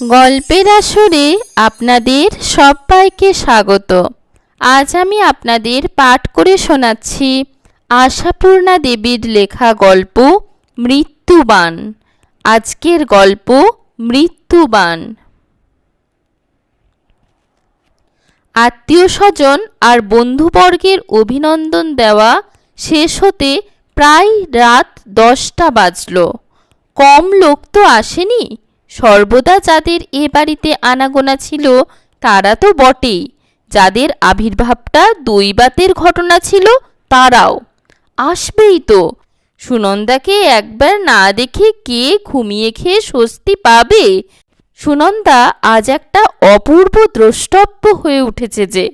গল্পের আসরে আপনাদের সবাইকে স্বাগত। আজ আমি আপনাদের পাঠ করে শোনাচ্ছি আশাপূর্ণা দেবীর লেখা গল্প মৃত্যুবান আজকের গল্প মৃত্যুবান আত্মীয় স্বজন আর বন্ধুবর্গের অভিনন্দন দেওয়া শেষ হতে প্রায় রাত দশটা বাজল। কম লোক তো আসেনি? সর্বদা যাদের এ বাড়িতে আনাগোনা ছিল, তারা তো বটেই। যাদের আবির্ভাবটা দৈবাতের ঘটনা ছিল, তারাও। আসবেই তো। সুনন্দাকে একবার না দেখে কে ঘুমিয়ে খেয়ে স্বস্তি পাবে? সুনন্দা আজ একটা অপূর্ব দ্রষ্টব্য হয়ে উঠেছে যে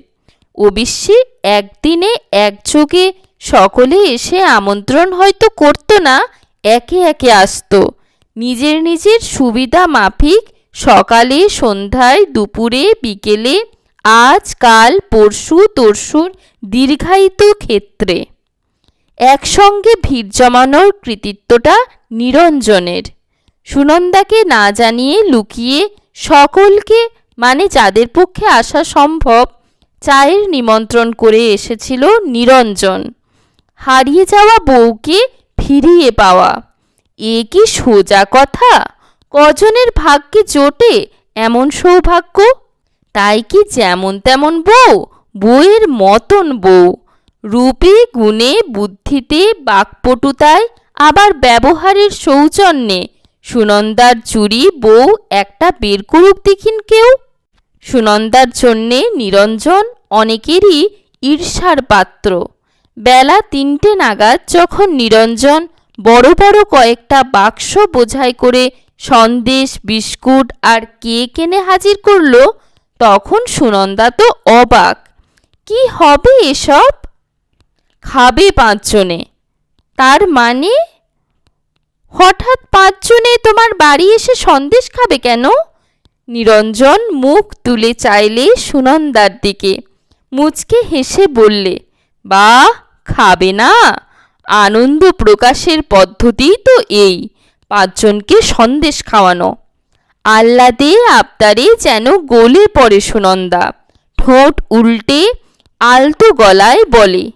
অবশ্যই একদিনে একযোগে সকলে এসে আমন্ত্রণ হয়তো করতো না, একে একে আসতো। নিজের নিজের সুবিধা মাফিক সকালে, সন্ধ্যায়, দুপুরে, বিকেলে, আজ, কাল, পরশু, তরশুর দীর্ঘায়িত ক্ষেত্রে। একসঙ্গে ভিড় জমানোর কৃতিত্বটা নিরঞ্জনের। সুনন্দাকে না জানিয়ে লুকিয়ে সকলকে মানে যাদের পক্ষে আসা সম্ভব, চায়ের নিমন্ত্রণ করে এসেছিল নিরঞ্জন। হারিয়ে যাওয়া বউকে ফিরিয়ে পাওয়া। এ কি সোজা কথা? কজনের ভাগ্যে জোটে এমন সৌভাগ্য? তাই কি যেমন তেমন বউ, বউয়ের মতন বউ। রূপে, গুণে, বুদ্ধিতে, বাকপটুতায়, আবার ব্যবহারের সৌজন্যে। সুনন্দার চুরি বউ একটা বের করুক দেখিন কেউ? সুনন্দার জন্যে নিরঞ্জন অনেকেরই ঈর্ষার পাত্র। বেলা তিনটে নাগাদ যখন নিরঞ্জন বড় বড় কয়েকটা বাক্স বোঝাই করে সন্দেশ, বিস্কুট আর কেক এনে হাজির করল। তখন সুনন্দা তো অবাক। কি হবে এসব? খাবে পাঁচজনে। তার মানে? হঠাৎ পাঁচজনে তোমার বাড়ি এসে সন্দেশ খাবে কেন? নিরঞ্জন মুখ তুলে চাইলে সুনন্দার দিকে, মুচকে হেসে বললে, বাহ, খাবে না। আনন্দ প্রকাশের পদ্ধতি তো এই, পাঁচজনকে সন্দেশ খাওয়ানো। আহ্লাদে আবতারে যেন গলে পড়ে সুনন্দা, ঠোঁট উল্টে আলতো গলায় বলে,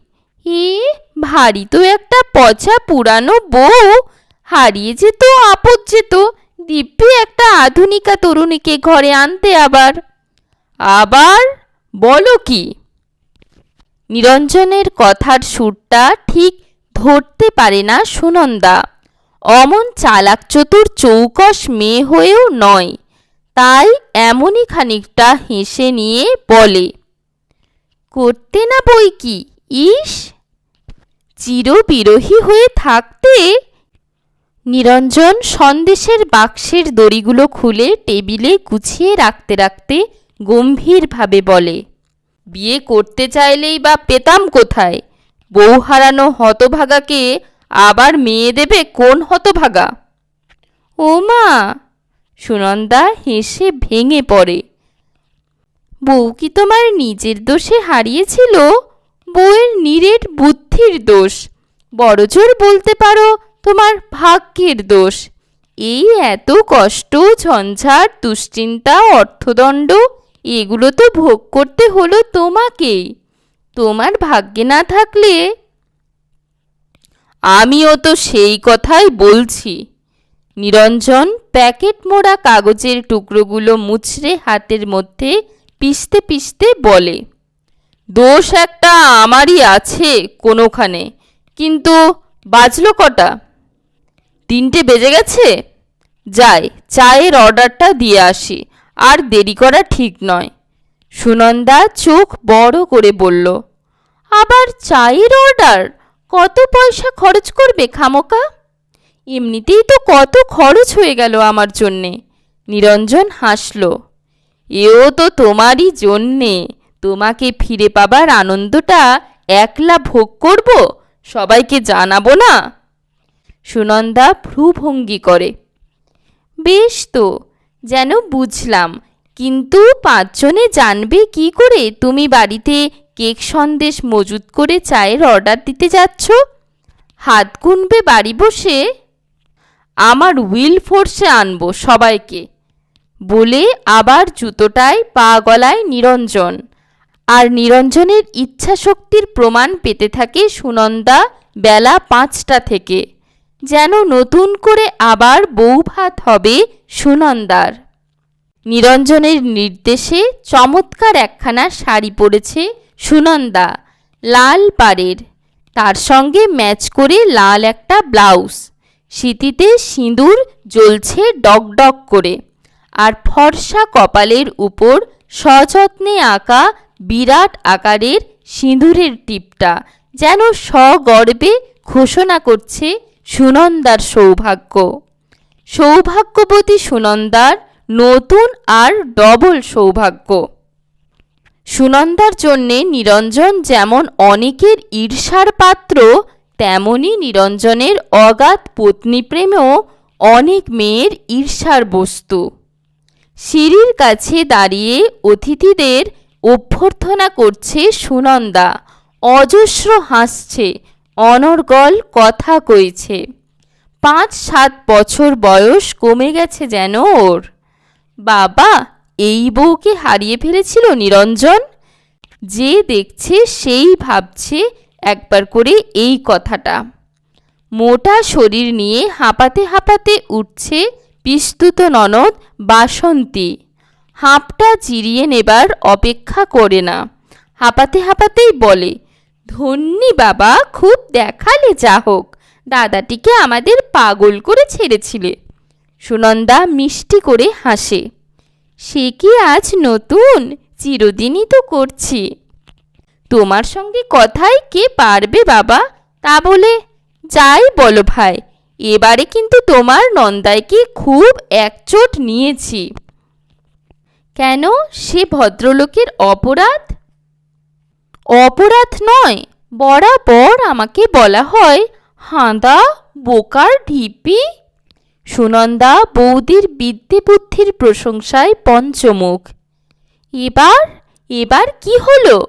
এ, ভারী তো একটা পচা পুরানো বউ, হারিয়ে যেত আপদ যেত দিব্যি একটা আধুনিকা তরুণীকে ঘরে আনতে আবার। আবার? বলো কি? নিরঞ্জনের কথার সুরটা ঠিক ধরতে পারে না সুনন্দা। অমন চালাক চতুর চৌকস মেয়ে হয়েও নয়, তাই এমনই খানিকটা হেসে নিয়ে বলে, করতে না বই কি, ইস! চিরবিরোহী হয়ে থাকতে? নিরঞ্জন সন্দেশের বাক্সের দড়িগুলো খুলে টেবিলে গুছিয়ে রাখতে রাখতে গম্ভীরভাবে বলে, বিয়ে করতে চাইলেই বা পেতাম কোথায়? বউ হারানো হতভাগাকে আবার মেয়ে দেবে কোন হতভাগা? ও মা, সুনন্দা হেসে ভেঙে পড়ে। বউ কি তোমার নিজের দোষে হারিয়েছিল? বউয়ের নিরেট বুদ্ধির দোষ। বড়জোর বলতে পারো তোমার ভাগ্যের দোষ। এই এত কষ্ট, ঝঞ্ঝাট, দুশ্চিন্তা, অর্থদণ্ড, এগুলো তো ভোগ করতে হলো তোমাকেই। তোমার ভাগ্যে না থাকলে? আমিও তো সেই কথাই বলছি। নিরঞ্জন, প্যাকেট মোড়া কাগজের টুকরোগুলো মুচড়ে হাতের মধ্যে পিষতে পিষতে বলে, দোষ একটা আমারই আছে কোনোখানে, কিন্তু বাজলো কটা? তিনটে বেজে গেছে? যাই, চায়ের অর্ডারটা দিয়ে আসি, আর দেরি করা ঠিক নয়। সুনন্দা চোখ বড় করে বলল, আবার চায়ের অর্ডার কত পয়সা খরচ করবে খামোকা এমনিতেই তো কত খরচ হয়ে গেল আমার জন্যে। নিরঞ্জন হাসল, এও তো তোমারই জন্যে। তোমাকে ফিরে পাবার আনন্দটা একলা ভোগ করব? সবাইকে জানাব না? সুনন্দা ভ্রুভঙ্গি করে, বেশ তো, যেন বুঝলাম কিন্তু পাঁচজনে জানবে কি করে তুমি বাড়িতে কেক সন্দেশ মজুত করে চায়ের অর্ডার দিতে যাচ্ছ? হাত গুনবে বাড়ি বসে। আমার উইল ফোর্সে আনব সবাইকে, বলে আবার জুতোটায় পা গলায় নিরঞ্জন। আর নিরঞ্জনের ইচ্ছাশক্তির প্রমাণ পেতে থাকে সুনন্দা বেলা পাঁচটা থেকে, যেন নতুন করে আবার বৌভাত হবে সুনন্দার। নিরঞ্জনের নির্দেশে চমৎকার একখানা শাড়ি পরেছে সুনন্দা, লাল পাড়ের। তার সঙ্গে ম্যাচ করে লাল একটা ব্লাউজ। সিঁথিতে সিঁদুর জ্বলছে ডকডক করে। আর ফর্সা কপালের উপর সযত্নে আঁকা বিরাট আকারের সিঁদুরের টিপটা যেন সগর্বে ঘোষণা করছে সুনন্দার সৌভাগ্য। সৌভাগ্যবতী সুনন্দার নতুন আর ডবল সৌভাগ্য। সুনন্দার জন্যে নিরঞ্জন যেমন অনেকের ঈর্ষার পাত্র, তেমনি নিরঞ্জনের অগাধ পত্নীপ্রেমেও অনেক মেয়ের ঈর্ষার বস্তু। সিঁড়ির কাছে দাঁড়িয়ে অতিথিদের অভ্যর্থনা করছে সুনন্দা। অজস্র হাসছে, অনর্গল কথা কইছে। পাঁচ সাত বছর বয়স কমে গেছে যেন ওর। বাবা, এই বউকে হারিয়ে ফেলেছিল নিরঞ্জন? যে দেখছে সেই ভাবছে একবার করে এই কথাটা। মোটা শরীর নিয়ে হাঁপাতে হাঁপাতে উঠছে পিস্তুত ননদ বাসন্তী। হাঁপটা চিরিয়ে নেবার অপেক্ষা করে না। হাঁপাতে হাঁপাতেই বলে, ধন্যি বাবা, খুব দেখালে যা হোক। দাদাটিকে আমাদের পাগল করে ছেড়েছিলে। সুনন্দা মিষ্টি করে হাসে। সে কি আজ নতুন? চিরদিনই তো করছি। তোমার সঙ্গে কথায় কে পারবে বাবা? তা বলে, যাই বলো ভাই, এবারে কিন্তু তোমার নন্দাইকে খুব একচোট নিয়েছি। কেন? সে ভদ্রলোকের অপরাধ? অপরাধ নয়, বরাবর আমাকে বলা হয় হাঁদা, বোকার ঢিপি সুনন্দা বৌদির বিদ্যে বুদ্ধির প্রশংসায় পঞ্চমুখ। এবার এবার কি হলো?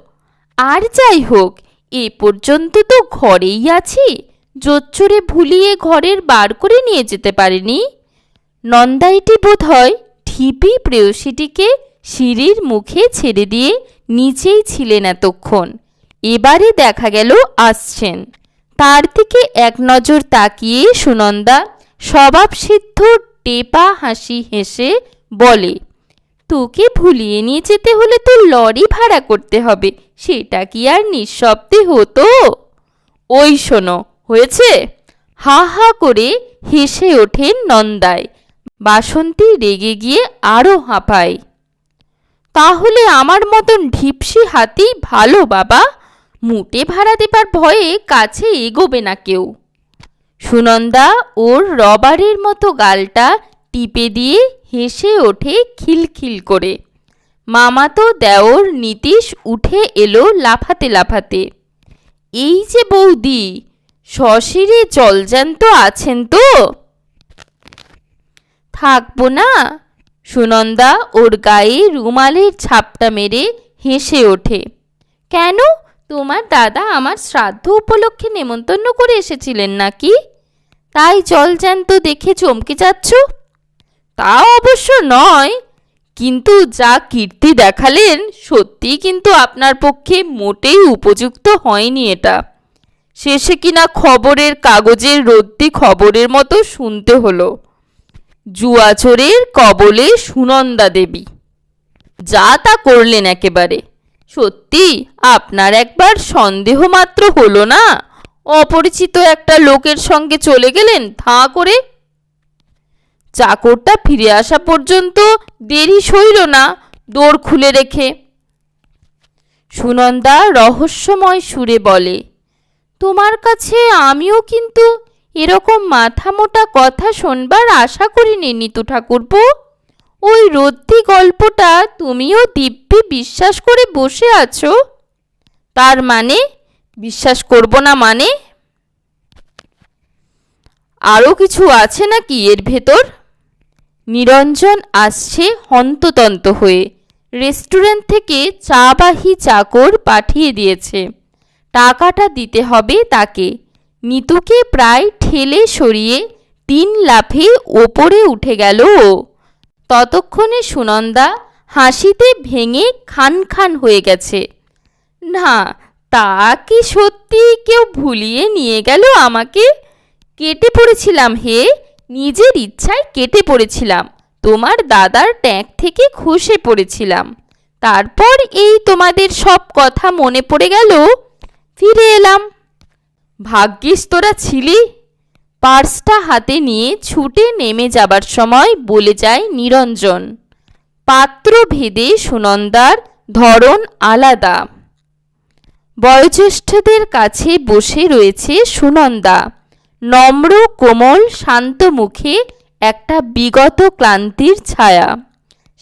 আর যাই হোক, এ পর্যন্ত তো ঘরেই আছি। জোচ্চরে ভুলিয়ে ঘরের বার করে নিয়ে যেতে পারেনি। নন্দাইটি বোধ হয় ঢিপি প্রেয়সীটিকে সিঁড়ির মুখে ছেড়ে দিয়ে নিচেই ছিলেন এতক্ষণ। এবারে দেখা গেল আসছেন। তার দিকে এক নজর তাকিয়ে সুনন্দা স্বভাবসিদ্ধ টেপা হাসি হেসে বলে, তোকে ভুলিয়ে নিয়ে যেতে হলে তো লরি ভাড়া করতে হবে, সেটা কি আর নিঃশব্দে হতো? ওই শোনো, হয়েছে? হা হা করে হেসে ওঠেন নন্দায় বাসন্তী রেগে গিয়ে আরও হাঁপায়। তাহলে আমার মতন ঢিপসি হাতি ভালো বাবা, মুটে ভাড়া দেবার ভয়ে কাছে এগোবে না কেউ। সুনন্দা ওর রবারের মতো গালটা টিপে দিয়ে হেসে ওঠে খিলখিল করে। মামাতো দেওর নীতিশ উঠে এলো লাফাতে লাফাতে। এই যে বৌদি শশিরে জলজ্যান্ত আছেন তো? থাকব না। সুনন্দা ওর গায়ে রুমালের ছাপটা মেরে হেসে ওঠে। কেন? তোমার দাদা আমার শ্রাদ্ধ উপলক্ষে নেমন্তন্ন করে এসেছিলেন নাকি? তাই জলজ্যান্ত দেখে চমকে যাচ্ছ? তা অবশ্য নয়, কিন্তু যা কীর্তি দেখালেন, সত্যিই কিন্তু আপনার পক্ষে মোটেই উপযুক্ত হয়নি এটা। শেষে কিনা খবরের কাগজের রদ্দি খবরের মতো শুনতে হলো। জুয়াচোরের কবলে সুনন্দা দেবী। যা তা করলেন একেবারে। সত্যি আপনার একবার সন্দেহ মাত্র হলো না? অপরিচিত একটা লোকের সঙ্গে চলে গেলেন ধাঁ করে? চাকরটা ফিরে আসা পর্যন্ত দেরি সইল না দোর খুলে রেখে। সুনন্দা রহস্যময় সুরে বলে, তোমার কাছে আমিও কিন্তু এরকম মাথা মোটা কথা শোনবার আশা করিনি নিতু ঠাকুরপো। ওই রদ্দি গল্পটা তুমিও দিব্যি বিশ্বাস করে বসে আছো। তার মানে বিশ্বাস করব না মানে? আরও কিছু আছে নাকি এর ভেতর? নিরঞ্জন আসছে হন্ততন্ত হয়ে। রেস্টুরেন্ট থেকে চাবাহি চাকর পাঠিয়ে দিয়েছে। টাকাটা দিতে হবে তাকে। নিতুকে প্রায় ঠেলে সরিয়ে তিন লাফে ওপরে উঠে গেল ও। ততক্ষণে সুনন্দা হাসিতে ভেঙে খান খান হয়ে গেছে। না তা কি সত্যি কেউ ভুলিয়ে নিয়ে গেল আমাকে? কেটে পড়েছিলাম হে, নিজের ইচ্ছায় কেটে পড়েছিলাম, তোমার দাদার ট্যাঙ্ক থেকে খসে পড়েছিলাম। তারপর এই তোমাদের সব কথা মনে পড়ে গেল? ফিরে এলাম। ভাগ্যিস তোরা ছিলি। পার্সটা হাতে নিয়ে ছুটে নেমে যাবার সময় বলে যায় নিরঞ্জন। পাত্র ভেদে সুনন্দার ধরন আলাদা। বয়োজ্যেষ্ঠদের কাছে বসে রয়েছে সুনন্দা। নম্র, কোমল, শান্ত মুখে একটা বিগত ক্লান্তির ছায়া।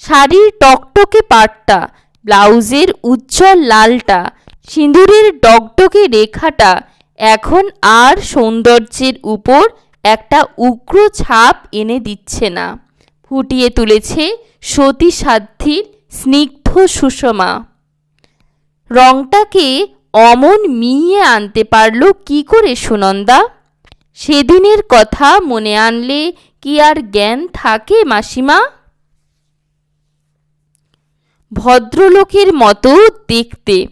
শাড়ির টকটকে পাটটা, ব্লাউজের উজ্জ্বল লালটা, সিঁদুরের ডকডকে রেখাটা এখন আর সৌন্দর্যের উপর একটা উগ্র ছাপ এনে দিচ্ছে না। ফুটিয়ে তুলেছে সতী সাধ্যির স্নিগ্ধ সুষমা। রংটাকে অমন মিইয়ে আনতে পারল কি করে সুনন্দা? সেদিনের কথা মনে আনলে কি আর জ্ঞান থাকে মাসিমা? ভদ্রলোকের মতো দেখতে।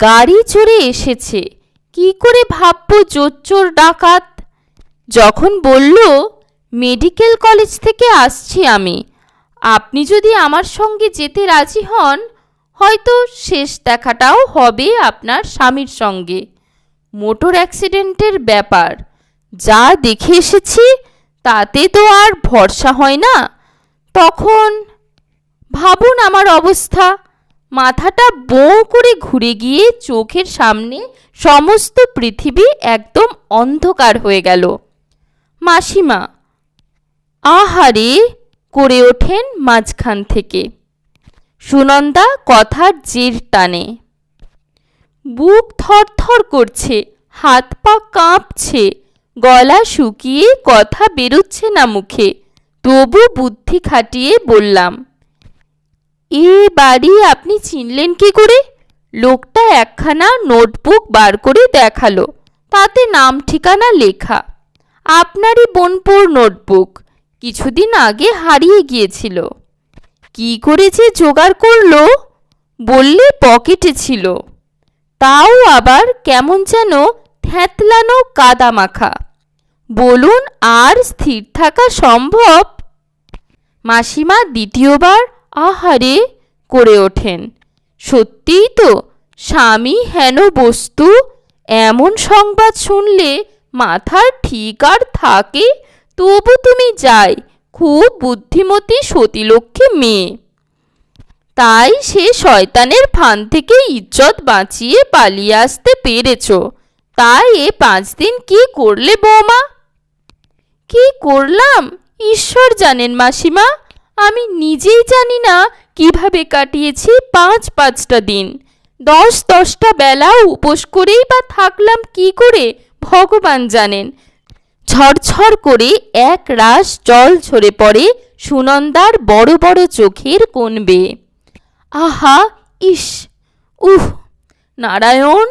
গাড়ি চড়ে এসেছে। কি করে ভাবব জোচ্চোর ডাকাত? যখন বলল, মেডিকেল কলেজ থেকে আসছি আমি। আপনি যদি আমার সঙ্গে যেতে রাজি হন হয়তো শেষ দেখাটাও হবে আপনার স্বামীর সঙ্গে। মোটর অ্যাক্সিডেন্টের ব্যাপার। যা দেখে এসেছি, তাতে তো আর ভরসা হয় না। তখন ভাবুন আমার অবস্থা। মাথাটা বোঁ করে ঘুরে গিয়ে চোখের সামনে সমস্ত পৃথিবী একদম অন্ধকার হয়ে গেল। মাসিমা, আহারে, করে ওঠেন মাঝখান থেকে। সুনন্দা কথার জের টানে। বুক থরথর করছে, হাত পা কাঁপছে, গলা শুকিয়ে কথা বেরোচ্ছে না মুখে। তবু বুদ্ধি খাটিয়ে বললাম, এ বাড়ি আপনি চিনলেন কি করে? লোকটা একখানা নোটবুক বার করে দেখাল, তাতে নাম ঠিকানা লেখা, আপনারই বোনপুর নোটবুক। কিছুদিন আগে হারিয়ে গিয়েছিল। কি করে যে জোগাড় করল? বললে পকেটে ছিল। তাও আবার কেমন যেন থ্যাতলানো কাদা মাখা বলুন আর স্থির থাকা সম্ভব? মাসিমা দ্বিতীয়বার আহারে করে ওঠেন। সত্যিই তো স্বামী হেন বস্তু, এমন সংবাদ শুনলে মাথার ঠিক আর থাকে, তবু তুমি যাই। খুব বুদ্ধিমতী সতীলক্ষ্মী মেয়ে। তাই সে শয়তানের ফান থেকে ইজ্জত বাঁচিয়ে পালিয়ে আসতে পেরেছ। তাই এ পাঁচ দিন কি করলে বৌমা? কি করলাম? ঈশ্বর জানেন মাসিমা, আমি নিজেই জানি না কীভাবে কাটিয়েছি পাঁচ পাঁচটা দিন। দশ দশটা বেলা উপোস করেই বা থাকলাম কি করে? ভগবান জানেন। ঝরঝর করে এক রাশ জল ঝরে পড়ে সুনন্দার বড় বড় চোখের কোণ বেয়ে আহা, ইস, উহ, নারায়ণ!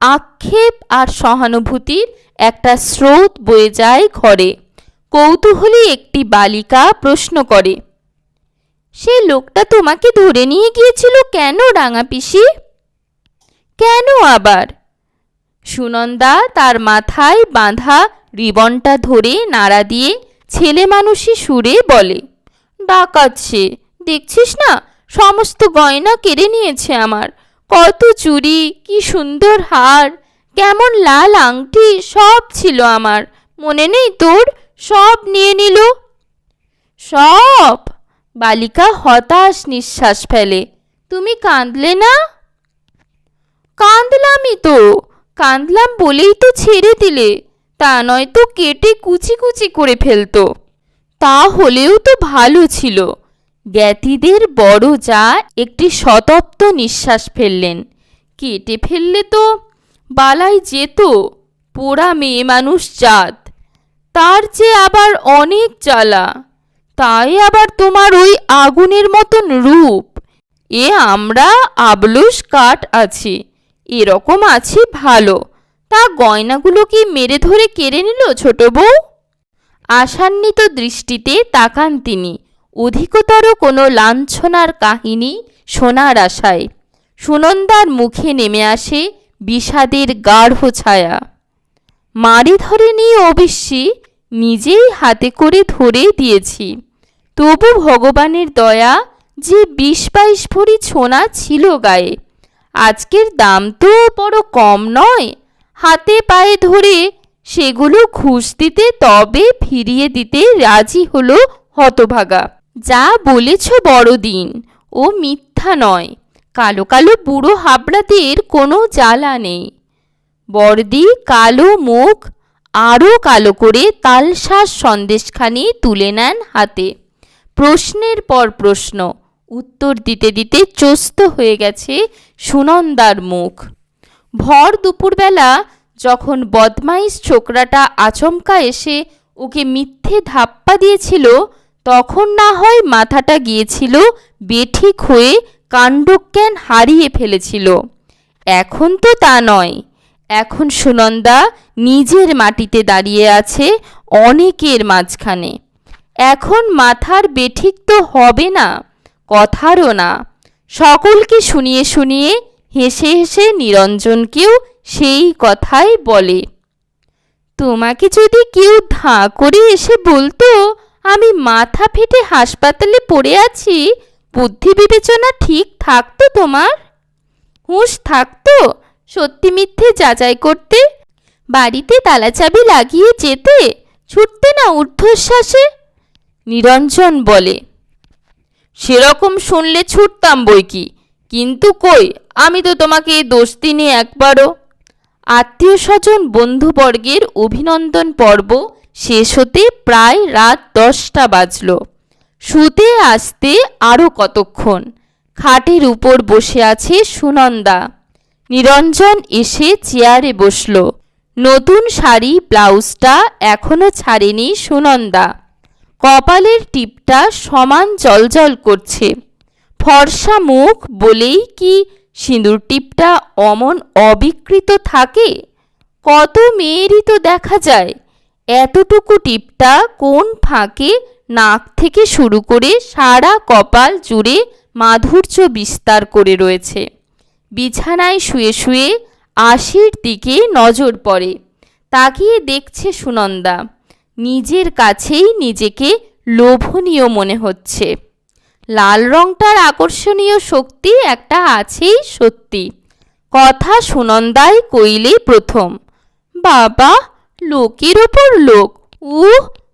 আক্ষেপ আর সহানুভূতির একটা স্রোত বয়ে যায় ঘরে। কৌতূহলী একটি বালিকা প্রশ্ন করে, সে লোকটা তোমাকে ধরে নিয়ে গিয়েছিল কেন রাঙা পিসি? কেন আবার? সুনন্দা তার মাথায় বাঁধা রিবনটা ধরে নাড়া দিয়ে ছেলে মানুষই সুরে বলে ডাকাচ্ছে দেখছিস না? সমস্ত গয়না কেড়ে নিয়েছে আমার। কত চুড়ি কি সুন্দর হার, কেমন লাল আংটি, সব ছিল আমার। মনে নেই তোর? সব নিয়ে নিল। সব? বালিকা হতাশ নিঃশ্বাস ফেলে। তুমি কাঁদলে না? কাঁদলামই তো। কাঁদলাম বলেই তো ছেড়ে দিলে। তা নয় তো কেটে কুচি কুচি করে ফেলতো। তা হলেও তো ভালো ছিল। জ্ঞাতিদের বড় যা একটি শতপ্ত নিঃশ্বাস ফেললেন। কেটে ফেললে তো বালাই যেত, পোড়া মেয়ে মানুষ জাত। তার যে আবার অনেক জ্বালা, তাই আবার তোমার ওই আগুনের মতন রূপ। এ আমরা আবলুস কাঠ আছি, এরকম আছি ভালো। তা গয়নাগুলো কি মেরে ধরে কেড়ে নিল ছোট বউ? আশান্বিত দৃষ্টিতে তাকান তিনি, অধিকতর কোনো লাঞ্ছনার কাহিনী শোনার আশায়। সুনন্দার মুখে নেমে আসে বিষাদের গাঢ় ছায়া। মারি ধরে নিয়ে অবশ্যই নিজেই হাতে করে ধরে দিয়েছি। তবু ভগবানের দয়া যে বিশ বাইশ ভরি ছোনা ছিল গায়ে। আজকের দাম তো বড় কম নয়। হাতে পায়ে ধরে সেগুলো ঘুষ দিতে, তবে ফিরিয়ে দিতে রাজি হলো হতভাগা। যা বলেছ বড়দিন, ও মিথ্যা নয়। কালো কালো বুড়ো হাবড়াদের কোনো জ্বালা নেই। বর্দি কালো মুখ আরও কালো করে তালশ্বাস সন্দেশখানি তুলে নেন হাতে। প্রশ্নের পর প্রশ্ন, উত্তর দিতে দিতে চস্ত হয়ে গেছে সুনন্দার মুখ। ভর দুপুরবেলা যখন বদমাইশ ছোকরাটা আচমকা এসে ওকে মিথ্যে ধাপ্পা দিয়েছিল, তখন না হয় মাথাটা গিয়েছিল বেঠিক হয়ে কাণ্ডজ্ঞান হারিয়ে ফেলেছিল। এখন তো তা নয়। এখন সুনন্দা নিজের মাটিতে দাঁড়িয়ে আছে অনেকের মাঝখানে। এখন মাথার বেঠিক তো হবে না, কথারও না। সকলকে শুনিয়ে শুনিয়ে হেসে হেসে নিরঞ্জনকেও সেই কথাই বলে। তোমাকে যদি কেউ ধাঁ করে এসে বলতো, আমি মাথা ফেটে হাসপাতালে পড়ে আছি, বুদ্ধি বিবেচনা ঠিক থাকতো তোমার? হুঁশ থাকতো, সত্যি মিথ্যে যাচাই করতে? বাড়িতে তালা চাবি লাগিয়ে যেতে? ছুটতে না ঊর্ধ্বশ্বাসে? নিরঞ্জন বলে, সেরকম শুনলে ছুটতাম বই কি কিন্তু কই, আমি তো তোমাকে দোষ দিনে একবারও। আত্মীয় স্বজন বন্ধুবর্গের অভিনন্দন পর্ব শেষ হতে প্রায় রাত দশটা বাজল। শুতে আসতে আরও কতক্ষণ? খাটের উপর বসে আছে সুনন্দা। নিরঞ্জন এসে চেয়ারে বসল। নতুন শাড়ি, ব্লাউজটা এখনও ছাড়েনি সুনন্দা। কপালের টিপটা সমান জলজল করছে। ফর্সা মুখ বলেই কি সিঁদুর টিপটা অমন অবিকৃত থাকে? কত মেয়েরই তো দেখা যায়, এতটুকু টিপটা কোন ফাঁকে নাক থেকে শুরু করে সারা কপাল জুড়ে মাধুর্য বিস্তার করে রয়েছে। বিছানায় শুয়ে শুয়ে আশির দিকে নজর পড়ে, তাকিয়ে দেখছে সুনন্দা। নিজের কাছেই নিজেকে লোভনীয় মনে হচ্ছে। লাল রংটার আকর্ষণীয় শক্তি একটা আছেই সত্যি। কথা সুনন্দাই কইলে প্রথম। বাবা, লোকের ওপর লোক। উ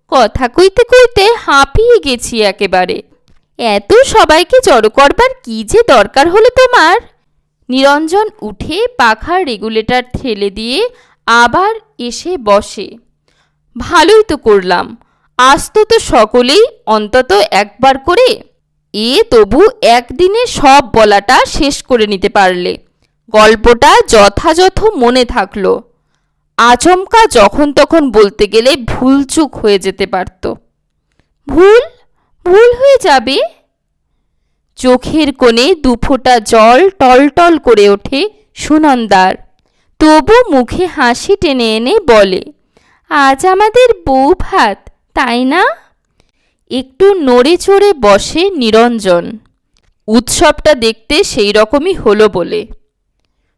কথা কইতে কইতে হাঁপিয়ে গেছি একেবারে। এত সবাইকে জড়ো করবার কি যে দরকার হলো তোমার? নিরঞ্জন উঠে পাখার রেগুলেটর ঠেলে দিয়ে আবার এসে বসে। ভালোই তো করলাম। আসতো তো সকলেই অন্তত একবার করে এ তবু একদিনে সব বলাটা শেষ করে নিতে পারলে। গল্পটা যথাযথ মনে থাকল। আচমকা যখন তখন বলতে গেলে ভুলচুক হয়ে যেতে পারত। ভুল? ভুল হয়ে যাবে? চোখের কোণে দুফোঁটা জল টলটল করে ওঠে সুনন্দার। তবু মুখে হাসি টেনে এনে বলে, আজ আমাদের বউ ভাত, তাই না? একটু নড়ে চড়ে বসে নিরঞ্জন। উৎসবটা দেখতে সেই রকমই হলো বলে।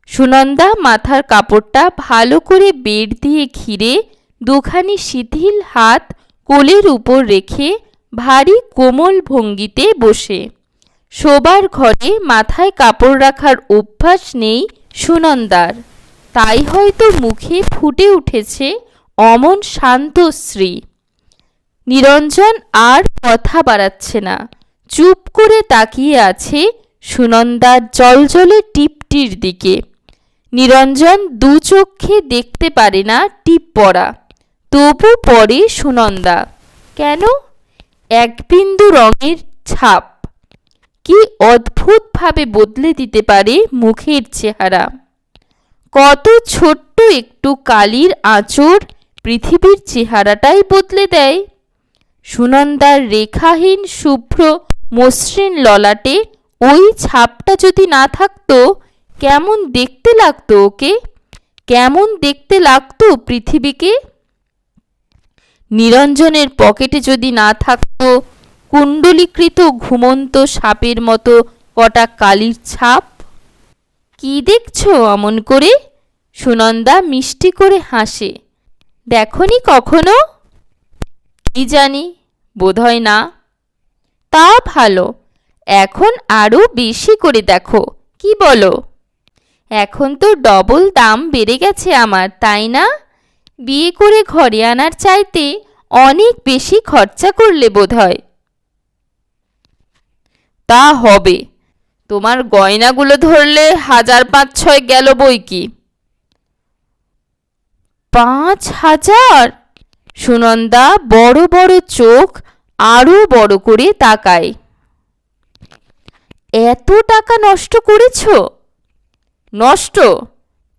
সুনন্দা মাথার কাপড়টা ভালো করে বেড দিয়ে ঘিরে দুখানি শিথিল হাত কোলের উপর রেখে ভারী কোমল ভঙ্গিতে বসে। শোবার ঘরে মাথায় কাপড় রাখার অভ্যাস নেই সুনন্দার। তাই হয়তো মুখে ফুটে উঠেছে অমন শান্ত শ্রী নিরঞ্জন আর কথা বাড়াচ্ছে না। চুপ করে তাকিয়ে আছে সুনন্দার জলজলে টিপটির দিকে। নিরঞ্জন দু চক্ষে দেখতে পারে না টিপ পড়া। তবু পড়ে সুনন্দা। কেন? এক বিন্দু রঙের ছাপ। কি অদ্ভুতভাবে বদলে দিতে পারে মুখের চেহারা। কত ছোট্ট একটু কালির আঁচড় পৃথিবীর চেহারাটাই বদলে দেয়। সুনন্দার রেখাহীন, শুভ্র, মসৃণ ললাটে ওই ছাপটা যদি না থাকতো, কেমন দেখতে লাগতো ওকে? কেমন দেখতে লাগতো পৃথিবীকে? নিরঞ্জনের পকেটে যদি না থাকতো, কুণ্ডলীকৃত ঘুমন্ত সাপের মতো কটা কালির ছাপ? কি দেখছ অমন করে? সুনন্দা মিষ্টি করে হাসে। দেখনি কখনো? কি জানি, বোধহয় না। তা ভালো, এখন আরও বেশি করে দেখো, কি বলো? এখন তো ডবল দাম বেড়ে গেছে আমার, তাই না? বিয়ে করে ঘরে আনার চাইতে অনেক বেশি খরচা করলে বোধহয়। তা হবে, তোমার গয়নাগুলো ধরলে হাজার পাঁচ ছয় গেল বই কি? পাঁচ হাজার? সুনন্দা বড় বড় চোখ আরও বড় করে তাকায়। এত টাকা নষ্ট করেছ? নষ্ট?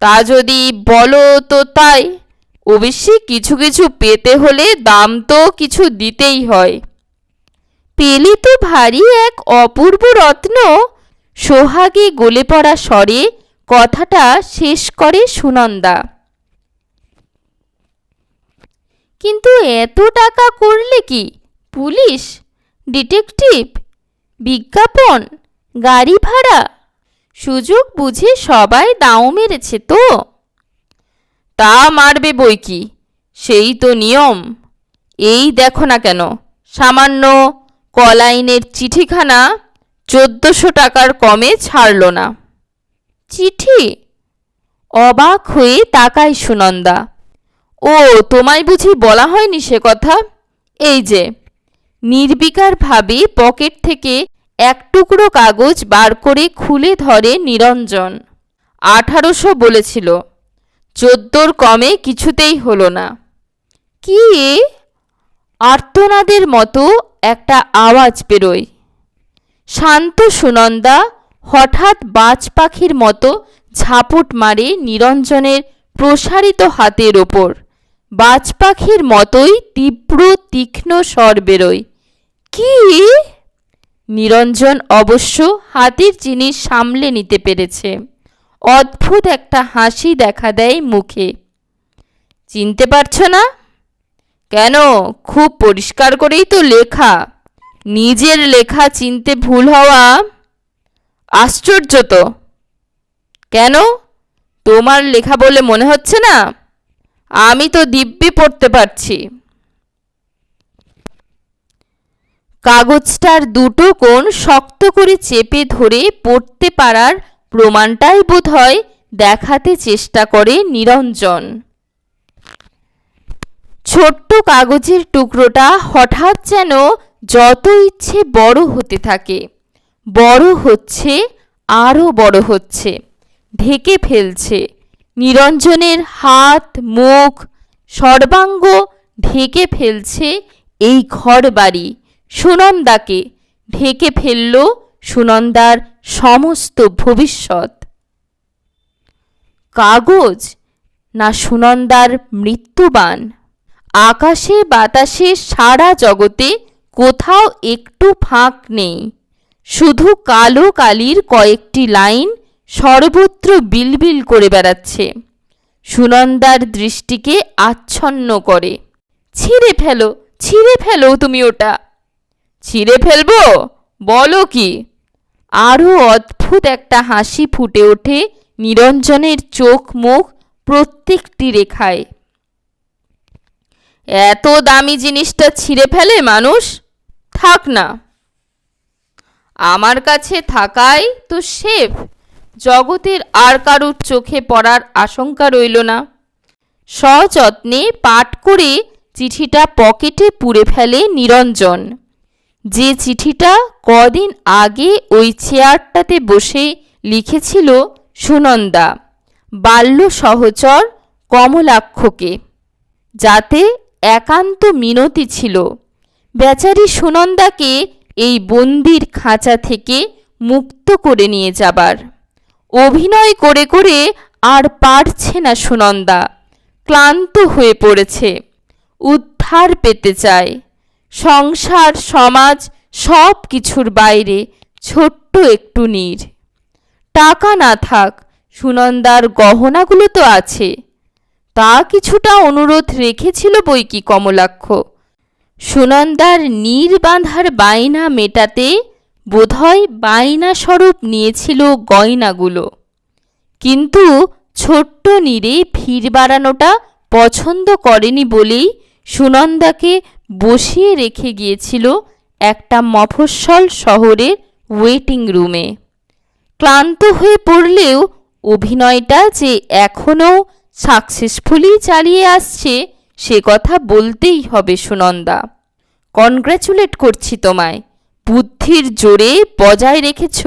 তা যদি বলো তো তাই। অবশ্যই কিছু কিছু পেতে হলে দাম তো কিছু দিতেই হয়। পেলে তো ভারী এক অপূর্ব রত্ন। সোহাগে গলে পড়া স্বরে কথাটা শেষ করে সুনন্দা। কিন্তু এত টাকা করলে কি? পুলিশ? ডিটেকটিভ? বিজ্ঞাপন? গাড়ি ভাড়া? সুযোগ বুঝে সবাই দাও মেরেছে তো? তা মারবে বই কি? সেই তো নিয়ম। এই দেখো না কেন, সামান্য কলাইনের চিঠিখানা চোদ্দশো টাকার কমে ছাড়ল না। চিঠি? অবাক হয়ে তাকায় সুনন্দা। ও, তোমায় বুঝি বলা হয়নি সে কথা? এই যে নির্বিকারভাবে পকেট থেকে এক টুকরো কাগজ বার করে খুলে ধরে নিরঞ্জন। আঠারোশো বলেছিল, চোদ্দোর কমে কিছুতেই হলো না। কি এ? আর্তনাদের মতো একটা আওয়াজ বেরোয়। শান্ত সুনন্দা হঠাৎ বাজ পাখির মতো ঝাপট মারে নিরঞ্জনের প্রসারিত হাতের ওপর। বাজ পাখির মতোই তীব্র, তীক্ষ্ণ স্বর বেরোয়। কি? নিরঞ্জন অবশ্য হাতির জিনিস সামলে নিতে পেরেছে। অদ্ভুত একটা হাসি দেখা দেয় মুখে। চিনতে পারছ না? কেন? খুব পরিষ্কার করেই তো লেখা। নিজের লেখা চিনতে ভুল হওয়া আশ্চর্য তো। কেন? তোমার লেখা বলে মনে হচ্ছে না? আমি তো দিব্যি পড়তে পারছি। কাগজটার দুটো কোণ শক্ত করে চেপে ধরে পড়তে পারার প্রমাণটাই বোধ হয় দেখাতে চেষ্টা করে নিরঞ্জন। ছোট্ট কাগজের টুকরোটা হঠাৎ যেন যত ইচ্ছে বড় হতে থাকে। বড় হচ্ছে, আরও বড় হচ্ছে, ঢেকে ফেলছে। নিরঞ্জনের হাত, মুখ সর্বাঙ্গ ঢেকে ফেলছে এই ঘর বাড়ি সুনন্দাকে ঢেকে ফেলল সুনন্দার সমস্ত ভবিষ্যৎ। কাগজ না সুনন্দার মৃত্যুবান? আকাশে বাতাসে সারা জগতে কোথাও একটু ফাঁক নেই। শুধু কালো কালির কয়েকটি লাইন সর্বত্র বিলবিল করে বেড়াচ্ছে। সুনন্দার দৃষ্টিকে আচ্ছন্ন করে। ছিঁড়ে ফেলো ছিঁড়ে ফেলো তুমি ওটা। ছিঁড়ে ফেলব? বলো কি? আরও অদ্ভুত একটা হাসি ফুটে ওঠে নিরঞ্জনের চোখ মুখ প্রত্যেকটি রেখায়। এত দামি জিনিসটা ছিঁড়ে ফেলে মানুষ? থাক না। আমার কাছে থাকাই তো সেফ। জগতের আর কারুর চোখে পড়ার আশঙ্কা রইল না। সযত্নে পাঠ করে চিঠিটা পকেটে পুরে ফেলে নিরঞ্জন। যে চিঠিটা কদিন আগে ওই চেয়ারটাতে বসে লিখেছিল সুনন্দা, বাল্য সহচর কমলাক্ষকে, যাতে একান্ত মিনতি ছিল। বেচারি সুনন্দাকে এই বন্দির খাঁচা থেকে মুক্ত করে নিয়ে যাবার। অভিনয় করে করে আর পারছে না সুনন্দা। ক্লান্ত হয়ে পড়েছে। উদ্ধার পেতে চায়। সংসার, সমাজ সব কিছুর বাইরে ছোট্ট একটু নীর। টাকা না থাক, সুনন্দার গহনাগুলো তো আছে। তা কিছুটা অনুরোধ রেখেছিল বই কি কমলাক্ষ। সুনন্দার নীর বাঁধার বায়না মেটাতে বোধহয় বায়না স্বরূপ নিয়েছিল গয়নাগুলো। কিন্তু ছোট্ট নীরে ভিড় বাড়ানোটা পছন্দ করেনি বলেই সুনন্দাকে বসিয়ে রেখে গিয়েছিল একটা মফস্বল শহরের ওয়েটিং রুমে। ক্লান্ত হয়ে পড়লেও অভিনয়টা যে এখনও সাকসেসফুলি চালিয়ে আসছে, সে কথা বলতেই হবে সুনন্দা। কনগ্র্যাচুলেট করছি তোমায়। বুদ্ধির জোরে বজায় রেখেছ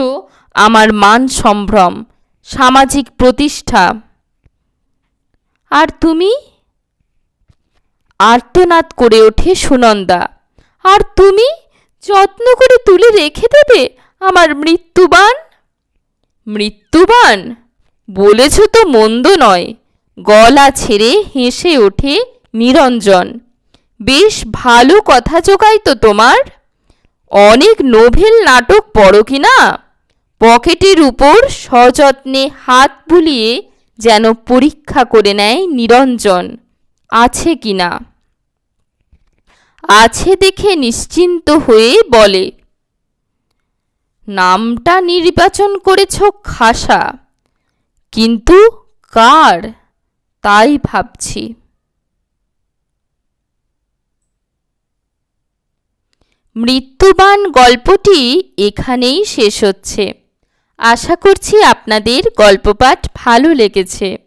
আমার মান সম্ভ্রম, সামাজিক প্রতিষ্ঠা। আর তুমি? আর্তনাদ করে ওঠে সুনন্দা। আর তুমি? যত্ন করে তুলে রেখে দেবে আমার মৃত্যুবান? মৃত্যুবান? বলেছ তো মন্দ নয়। গলা ছেড়ে হেসে ওঠে নিরঞ্জন। বেশ ভালো কথা জোগাই তো তোমার। অনেক নোভেল নাটক পড়ো কি না? পকেটের উপর সযত্নে হাত বুলিয়ে যেন পরীক্ষা করে নেয় নিরঞ্জন। আছে কি না? আছে দেখে নিশ্চিন্ত হয়ে বলে, নামটা নির্বাচন করেছ খাসা, কিন্তু কার? তাই ভাবছি। মৃত্যুবান গল্পটি এখানেই শেষ হচ্ছে। আশা করছি আপনাদের গল্পপাঠ ভালো লেগেছে।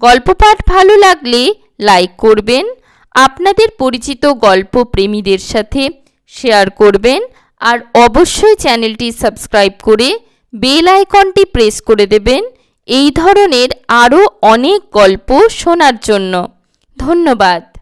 গল্পপাঠ ভালো লাগলে লাইক করবেন, আপনাদের পরিচিত গল্প প্রেমীদের সাথে শেয়ার করবেন, আর অবশ্যই চ্যানেলটি সাবস্ক্রাইব করে বেল আইকনটি প্রেস করে দেবেন এই ধরনের আরও অনেক গল্প শোনার জন্য। ধন্যবাদ।